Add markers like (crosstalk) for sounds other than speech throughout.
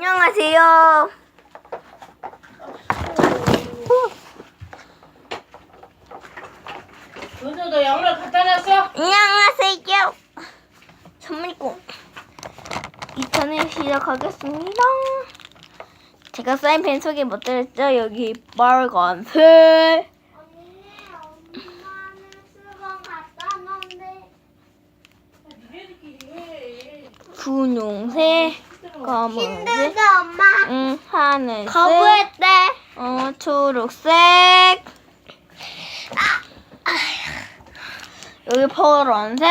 안녕하세요. 너 양말 갖다 놨어? 안녕하세요. 선물고 2탄을 시작하겠습니다. 제가 사인펜 소개 못드렸죠 여기 빨간색. 분홍색, 검은색, 힘들다 엄마 응, 하늘색, 거부했대 어, 초록색. 여기 파란색,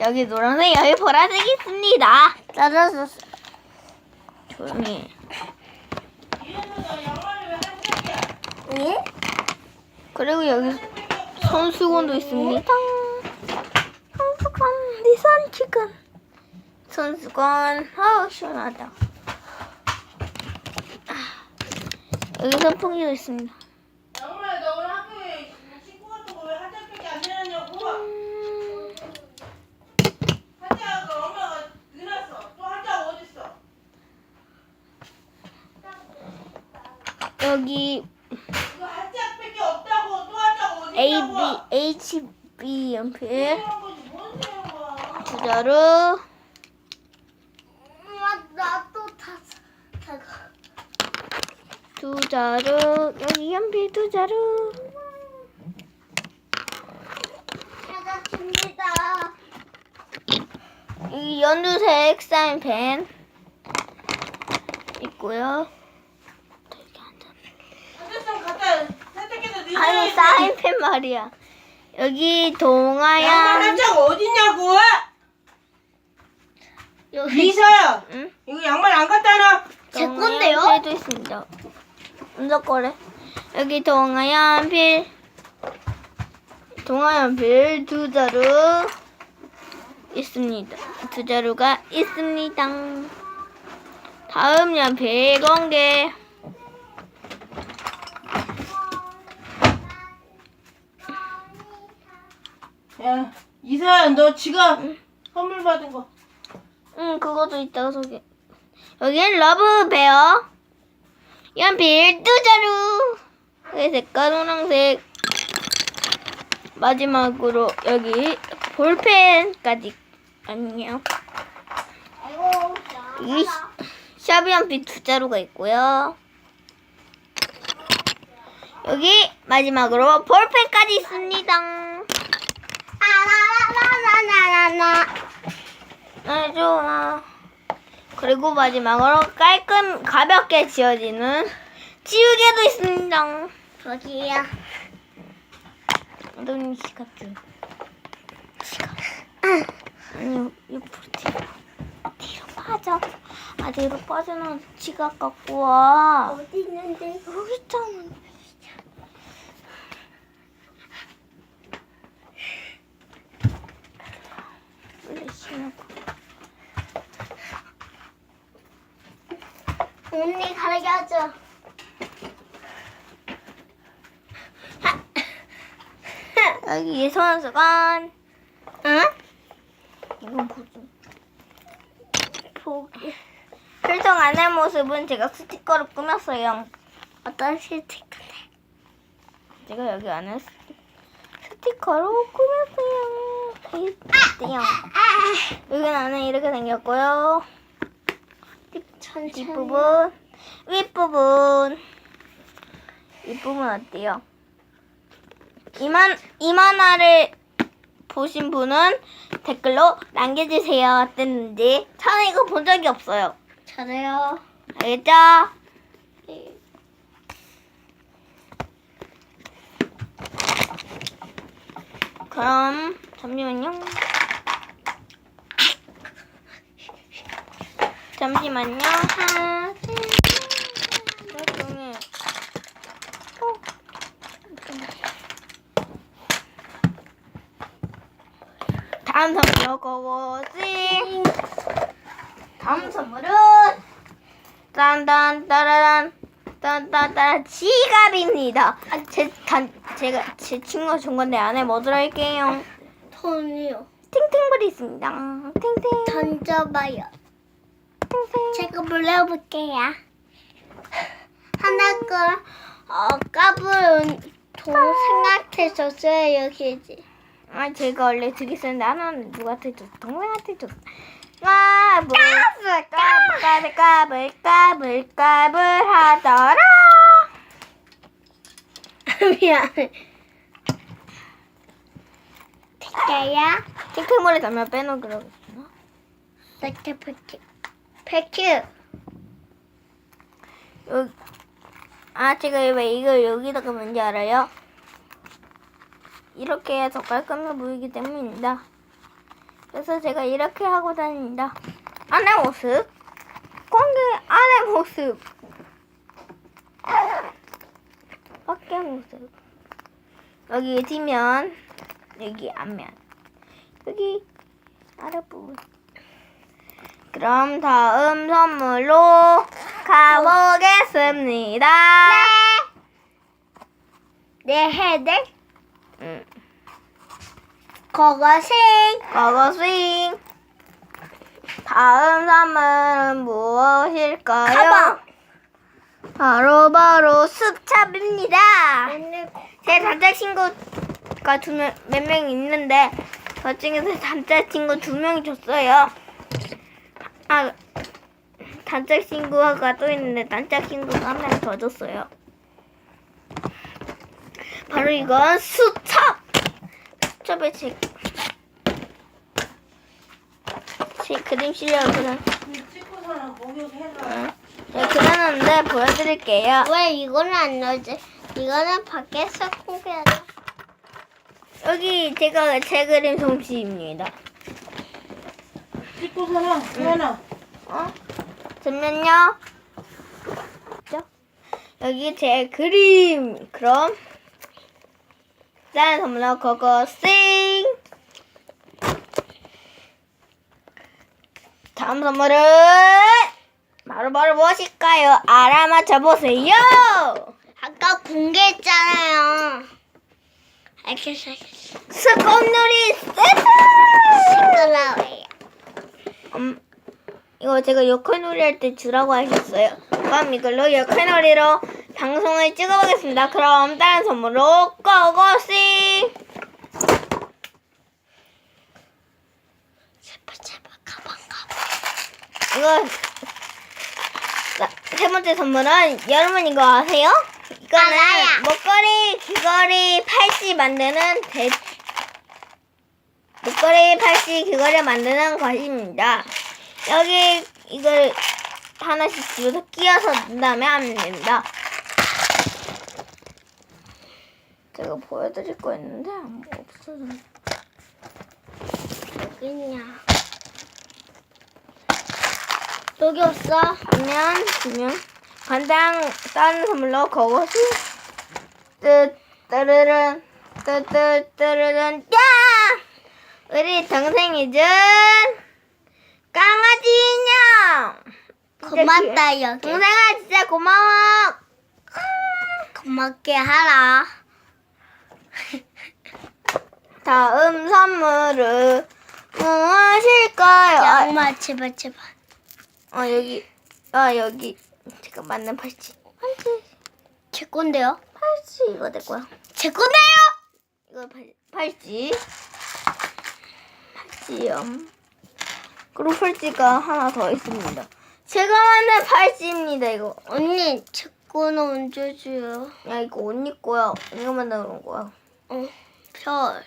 여기 노란색, 여기 보라색 있습니다. 떨어졌어 조용히. 해. 예? 그리고 여기 손수건도 있습니다. 손수건, 니산 치킨. 손수건, 아우 시원하다. 아, 여기 선풍기도 있습니다. 너 오늘 학교에 신고 같은 거왜 한짝밖에 안 내놨냐고? 한짝가 엄마가 넣어놨어. 또 한짝 어딨어? 여기 이거 한짝밖에 없다고 또 한짝 어딨냐고? A B H B 연필, 거지 뭔? 주자루, 엄마 나또 탔어 두자루, 여기 연필 두 자루. 찾았습니다 이 연두색 사인펜 있고요. 한짝좀 갖다 세탁해서. 아니 사인펜 말이야. 여기 양말 동아양 한짝 어딨냐고? 여기 리사야, 응? 이거 양말 안 갖다 놔. 제 건데요? 동아연필도 있습니다. 먼저 거래. 여기 동아연필, 동아연필 두 자루 있습니다. 두 자루가 있습니다. 다음 연필 공개. 야, 이사야, 너 지갑 선물 받은 거. 응, 그것도 이따가 소개. 여기는 러브 베어. 연필 두 자루. 그 색깔 노란색. 마지막으로 여기 볼펜까지. 안녕. 이 연필 두 자루가 있고요. 여기 마지막으로 볼펜까지 있습니다. 아라라라라라라 아, 좋아. 그리고 마지막으로 깔끔 가볍게 지워지는 지우개도 있습니다. 저기요 넌 지갑 줘. 지갑. 아니, 옆으로 뒤로. 뒤로 빠져. 아, 뒤로 빠져나와서 지갑 갖고 와. 어디 있는데 여기 있잖아. 원래 신고. 언니 가르쳐줘 여기 손수건. 응? 이건 보지. 보기. 필통 안의 모습은 제가 스티커로 꾸몄어요. 어떤 스티커네 제가 여기 안에 스- 스티커로 꾸몄어요. 있대요. 여기 안에 이렇게 생겼고요. 뒷부분, 윗부분. 윗부분 어때요? 이만, 이만화를 보신 분은 댓글로 남겨주세요. 어땠는지. 저는 이거 본 적이 없어요. 잘해요 알겠죠? 그럼, 잠시만요. 잠시만요. 하나, 둘, 셋. 조용히 해. 어. 다음 선물 고고싱. 다음 선물은 딴딴 따라란 딴딴따라 지갑입니다. 제 단, 제가 제 친구가 준 건데 안에 뭐 들어있게요? 손이요 팅팅볼이 있습니다. 팅팅. 던져봐요. 제가 불러볼게요. 하나가 어 까불 돈 생각했었어요 여기지. 아 제가 원래 두개 썼는데 하나는 누구한테 줬어? 동생한테 줬어. 까불 까불 까불 까불 까불 까불 까불 하더라. (laughs) 미안해. 될까요? 팅팅볼에 담면 빼놓으라고 했나? 백큐 백큐 백큐. 여기 아 제가 왜 이걸 여기다가 뭔지 알아요? 이렇게 더 깔끔해 보이기 때문입니다. 그래서 제가 이렇게 하고 다닙니다. 안의 모습, 공개 안의 모습, 밖의 모습. 여기 뒷면, 여기 앞면, 여기 아랫부분. 그럼 다음 선물로 가보겠습니다. 네 해들 음, 그것은 고고스윙. 다음 선물은 무엇일까요? 가방. 바로 바로 숲찹입니다. 제 단짝 친구가 두 명, 몇 명 있는데 그 중에서 단짝 친구 두 명이 줬어요. 아, 단짝 친구가 또 있는데 단짝 친구가 한 명 더 줬어요. 바로 이건 수첩! 수첩에 제, 제 그림 실력을 찍고서는 목욕해서. 응. 제가 그려놨는데 보여드릴게요. 왜 이거는 안 넣지? 이거는 밖에서 공개하자. 여기 제가 제 그림 솜씨입니다. 찍고서는 소연아. 어? 잠깐만요. 자, 여기 제 그림. 그럼 다른 선물로 그거 싱. 다음 선물은 바로 바로 무엇일까요? 알아맞혀 보세요. 아까 공개했잖아요. 알겠어, 알겠어. 스콘놀이 세트. 시끄러워요. 음, 이거 제가 역할놀이 할 때 주라고 하셨어요. 그럼 이걸로 역할놀이로 방송을 찍어보겠습니다. 그럼 다른 선물로 고고씨! 제발, 제발, 가방, 가방. 이거 자, 세 번째 선물은 여러분 이거 아세요? 이거는 알아요. 목걸이, 귀걸이, 팔찌 만드는 대 목걸이, 팔찌, 귀걸이 만드는 것입니다. 여기 이걸 하나씩 집어서 끼워서 넣은 다음에 하면 됩니다. 제가 보여드릴 거 있는데 뭐 없어졌네. 여기 있냐. 여기 없어. 하면 두면 간장 다른 선물로 그것이 뜨 뜨르른 뜨뜨 뜨르른 야 우리 동생이 준 강아지 인형 고맙다, 여기. 동생아 진짜 고마워 고맙게 하라. (laughs) 다음 선물은 무엇일까요? 아, 양말, 제발, 제발. 어 여기 아 여기 제가 맞는 팔찌 팔찌 제 건데요? 팔찌 이거 내 거야 제 건데요? 이거 팔, 팔찌. 팔찌요. 그리고 팔찌가 하나 더 있습니다. 제가 만든 팔찌입니다, 이거. 언니, 제 거는 언제 줘요? 야, 이거 언니 거야. 언니가 만들어 놓은 거야. 어, 별.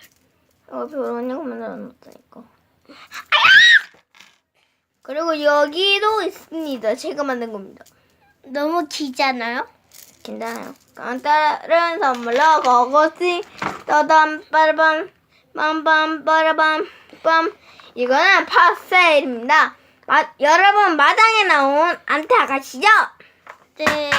이거 별 언니가 만들어 놨다니까. 그리고 여기도 있습니다. 제가 만든 겁니다. 너무 기잖아요? 괜찮아요. 그럼 다른 선물로 그것이 떠담 빠라밤 빰빰 빠라밤 빰 이거는 파스텔입니다. 마, 여러분 마당에 나온 안테 아가씨죠? 네.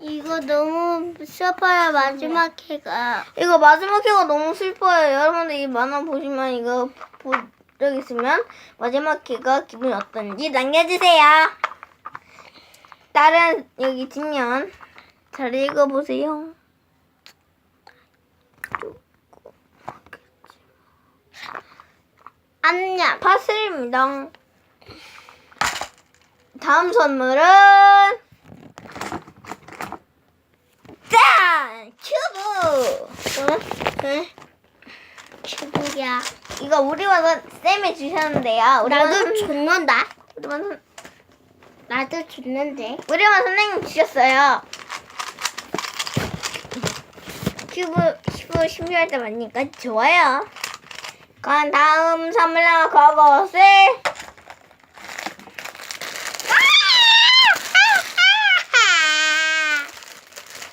이거 너무 슬퍼요, 마지막 해가. 이거 마지막 회가 너무 슬퍼요. 여러분들 이 만화 보시면 이거 본적 있으면 마지막 회가 기분이 어떤지 남겨주세요. 다른 여기 뒷면 잘 읽어보세요. 안녕. 파슬입니다. 다음 선물은 짠! 큐브! 응? 응? 큐브야. 이거 우리만 쌤이 주셨는데요. 우리만 나도 선- 줬는다. 우리만 선- 나도 줬는데. 우리만 선생님 주셨어요. 큐브 큐브 신비할 때 많으니까 좋아요. 그럼 다음 선물로 그것을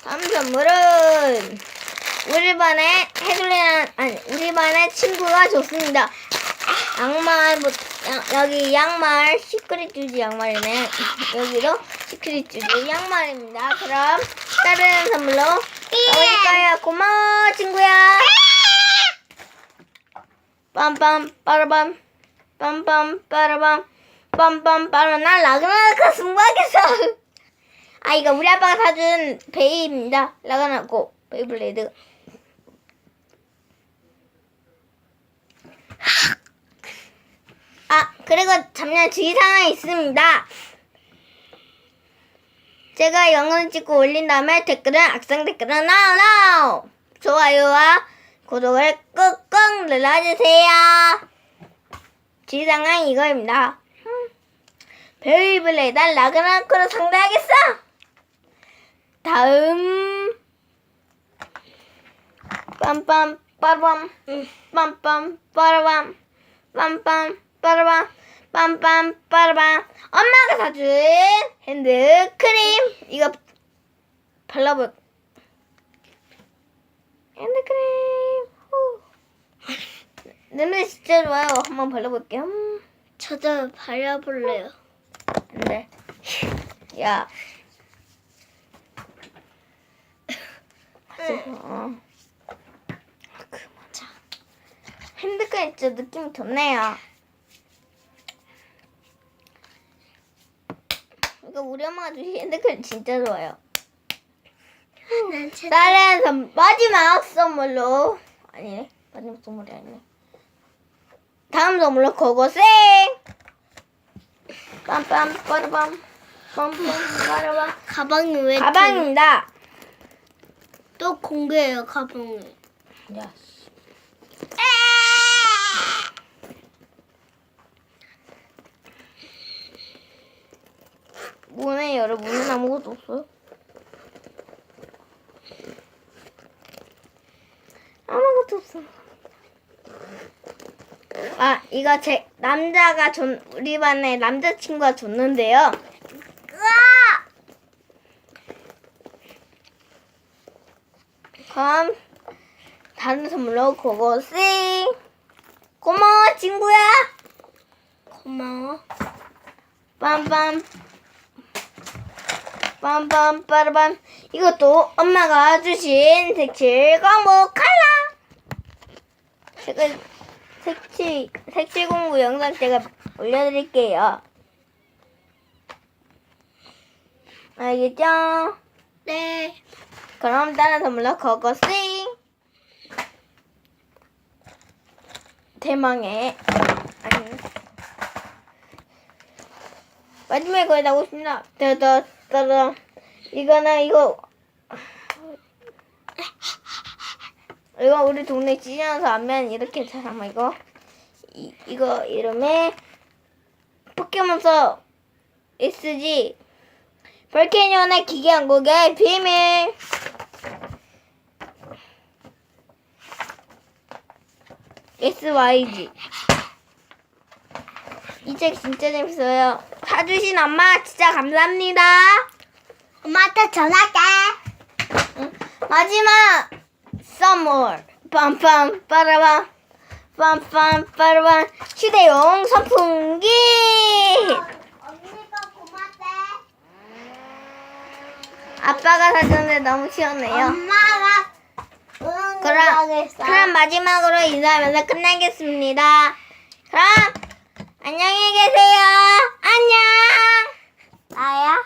다음 선물은 우리 반에 해줄리는 아니 우리 반의 친구가 줬습니다. 양말 뭐 양- 여기 양말 시크릿 주지 양말이네. 여기로 시크릿 주지 양말입니다. 그럼 다른 선물로 가볼까요? 고마워 친구야. 빰빰 빠라밤 빰빰 빠라밤 빰빰 빠라 난 라그나르카 승부하겠어. (laughs) 아 이거 우리 아빠가 사준 베이입니다. 라그나르코 베이블레이드. 아, 그리고 잠깐 주의사항이 있습니다. 제가 영상을 찍고 올린 다음에 댓글은 악성 댓글은 나우 나우 좋아요와 구독을 꾹 꾹 눌러주세요. 주의사항은 이거입니다. 음. 베이블레이드 라그나크로 상대하겠어. 다음 빰빰 빠밤 빰빰 빠라밤 빰빰 빠라밤 빰빰 빠라밤 엄마가 사준 핸드크림 이거 발라볼 핸드크림 후. 냄새 진짜 좋아요. 한번 발라볼게요. 음, 저도 발라볼래요. 안 돼. 야. 어. 그만 자. 핸드크림 진짜 느낌이 좋네요. 이거 우리 엄마가 주신 핸드크림 진짜 좋아요. 난 제... 다른 선 마지막 선물로. 아니네 마지막 선물이 아니네 다음 선물로 그것을 빰빰 빠르밤 빰빰 빠르밤 가방이 왜 가방입니다 또 공개해요 가방을. 야. 문에 열어 문은 아무것도 없어요. 아무것도 없어. 아 이거 제 남자가 전 우리 반에 남자친구가 줬는데요. 으아! 그럼 다른 선물로 그것을 고마워 친구야. 고마워. 빰빰 빰빰 빠라밤 이것도 엄마가 주신 색칠 과목 칼라 색을 색칠 색칠 공부 영상 제가 올려드릴게요 알겠죠? 네. 그럼 다른 선물로 그것을 대망의 아니 마지막에 거의 나오고 싶나? 따다 따다 이거는 이거 이거 우리 동네 찢어서 하면 이렇게 잠깐만 이거 이, 이거 이름에 포켓몬서 SG 볼케니온의 기계 한국의 비밀 SYG 이 책 진짜 재밌어요. 사주신 엄마 진짜 감사합니다. 엄마한테 전화할게. 응. 마지막 선물 빰빰 빠라밤 빰빰 빠라밤 휴대용 선풍기 언니가 고맙대. 아빠가 사줬는데 너무 시원해요. 엄마가 응 그럼. 그럼 마지막으로 인사하면서 끝내겠습니다. 그럼 안녕히 계세요. 안녕. 나야?